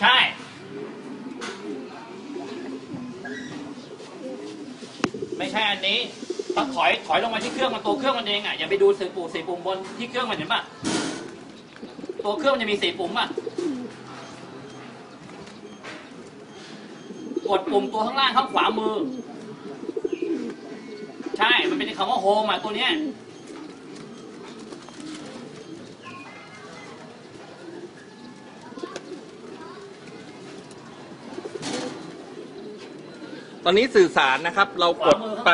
ใช่ ไม่ใช่อันนี้ต้องถอยถอยลงมาที่เครื่องมันตัวเครื่องมันเองอะอย่าไปดูสีปุ่มสีปุ่มบนที่เครื่องมันเห็นป่ะตัวเครื่องมันจะมีสีปุ่มอะกดปุ่มตัวข้างล่างข้างขวามือ ใช่ มันเป็นคำว่าโฮมอะตัวเนี้ย ตอนนี้สื่อสารนะครับ เรากดไป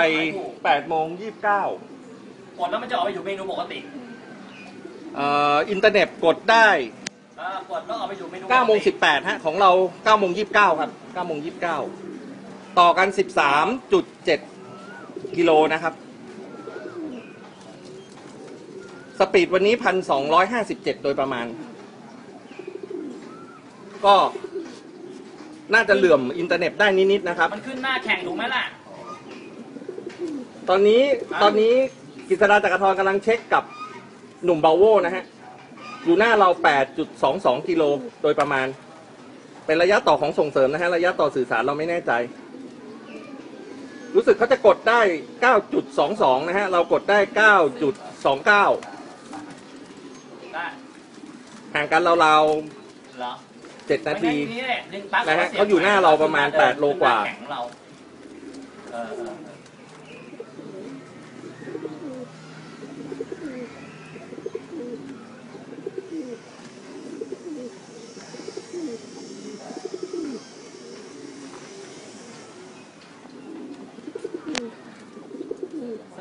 8โมง29กดแล้วมันจะออกไปอยู่เมนูปกติเอ่ออินเทอร์เน็ตกดได้เออกดแล้วออกไปอยู่เมนูปกติ9โมง18ฮะของเรา9โมง29ครับ9โมง29 ต่อกัน 13.7 กิโลนะครับ สปีดวันนี้ 1,257 โดยประมาณ ก็ น่าจะเหลื่อมอินเทอร์เน็ตได้นิดๆนะครับ มันขึ้นหน้าแข่งถูกไหมล่ะ ตอนนี้อะตอนนี้กิษดาจักรทรกำลังเช็คกับหนุ่มเบาโวนะฮะ อยู่หน้าเรา 8.22 กิโลโดยประมาณ เป็นระยะต่อของส่งเสริมนะฮะ ระยะต่อสื่อสารเราไม่แน่ใจ รู้สึกเขาจะกดได้ 9.22 นะฮะ เรากดได้ 9.29 ได้ห่างกันราว เหรอๆ7นาทีไม่ใช่นี่แหละดึงปลั๊กนะฮะสีบเขาอยู่หน้าเราประมาณขึ้นแปดโลกว่าขึ้นหน้แข่งของเราเออเออเออ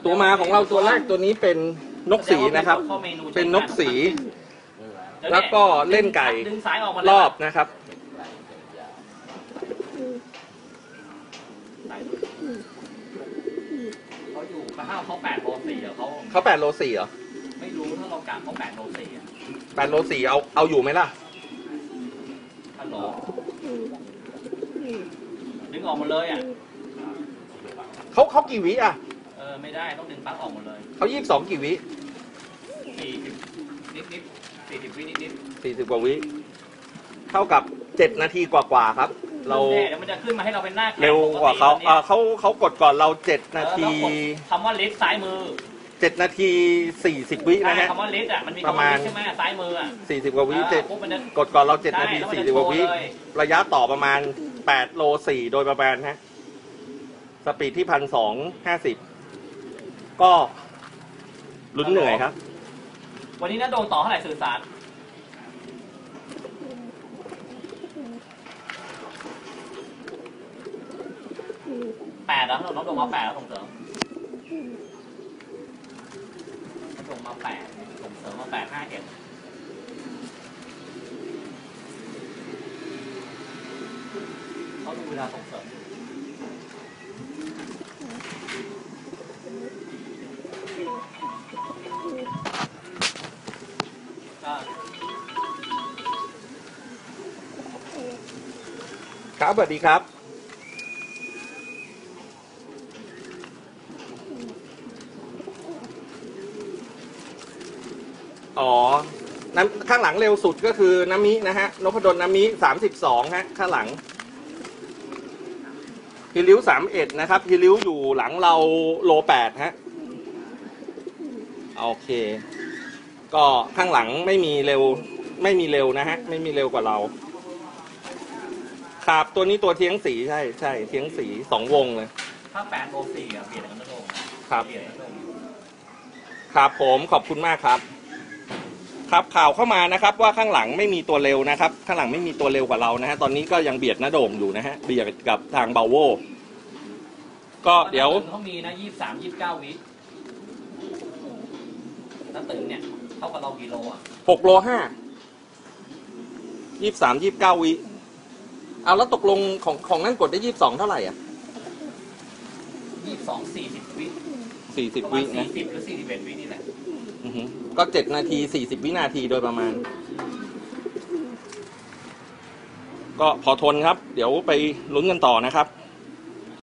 ตัวมาของเราตัวแรกตัวนี้เป็นนกสีนะครับเข้ามเป็นนกสีเดี๋ย แล้วก็เล่นไก่ดึงสายออกมารอบนะครับเขาอยู่ถ้าเขาแปดโลสี่อะเขาเขา8โล4เหรอ ไม่รู้ถ้าเรากะเขาแปดโลสี่อะ8โล4เอาเอาอยู่ไหมล่ะฮัลโหลดึงออกหมดเลยอะเขาเขากี่วิอะ เออไม่ได้ต้องดึงปลั๊กออกหมดเลย เขายี่สิบสองกี่วิสี่สิบนิดนิด สี่สิบวินิดนิดสี่สิบกว่าวิ เท่ากับเจ็ดนาทีกว่าๆครับ เราแน่เดี๋ยวมันจะขึ้นมาให้เราเป็นหน้าแข่งเร็วกว่าเขาปติเอ่อเขาเขากดก่อนเราเจ็ดนาทีเออแล้วกดคำว่าลิฟต์ซ้ายมือเจ็ดนาทีสี่สิบวินะใช่ฮะ คำว่าลิฟต์อะมันมีประมาณคำว่ลิฟต์ใช่ไหมซ้ายมืออะ สี่สิบกว่าวิเออเจ็ดปุ๊บมันจะกดก่อนเราเจ็ดใช่นาทีแล้วมันสี่จะสิบกว่าวิโชว์เลย ระยะต่อประมาณแปดโลสี่โดยประมาณฮะสปีดที่พันสองห้าสิบก็ลุ้นเหนื่อยครับ วันนี้น้าโดงต่อเท่าไหร่สื่อสาร แปดแล้วน้องโดงมาแปดแล้วส่งเสริมน้องโดงมาแปดส่งเสริมมาแปดห้าเอ็ดเขาดูเวลาส่ง ครับสวัสดีครับ อ๋อน้ำข้างหลังเร็วสุดก็คือน้ำมินะฮะนพดลน้ำมิสามสิบสองฮะ ข้างหลังฮิริ้วสามเอ็ดนะครับฮิริ้วอยู่หลังเราโลแปดฮะ โอเค ก็ข้างหลังไม่มีเร็ว ไม่มีเร็วนะฮะ ไม่มีเร็วกว่าเรา ครับตัวนี้ตัวเทียงสีใช่ใช่เทียงสีสองวงเลย ถ้าแปดโลสี่อะเปลี่ยนกันนะโดงครับ เปลี่ยนกันโดงครับผมขอบคุณมากครับ ครับข่าวเข้ามานะครับ ว่าข้างหลังไม่มีตัวเร็วนะครับ ข้างหลังไม่มีตัวเร็วกว่าเรานะฮะตอนนี้ก็ยังเบียดหน้าโด่งอยู่นะฮะเบียดกับทางเบาโวก็เดี๋ยวเขามีนะยี่สามยี่เก้าวิแล้วตึงเนี่ยเท่ากับเรากี่โลอะหกโลห้ายี่สามยี่เก้าวิ เอาแล้วตกลงของของนั่นกดได้ยี่สองเท่าไหร่อะยี่สองสี่สิบวิสี่สิบประมาวิณสี่นะสิบหรือสี่สิบเอ็ดวินี่แหละอือฮึก็เจ็ดนาทีสี่สิบวินาทีโดยประมาณ ก็พอทนครับ เดี๋ยวไปลุ้นกันต่อนะครับ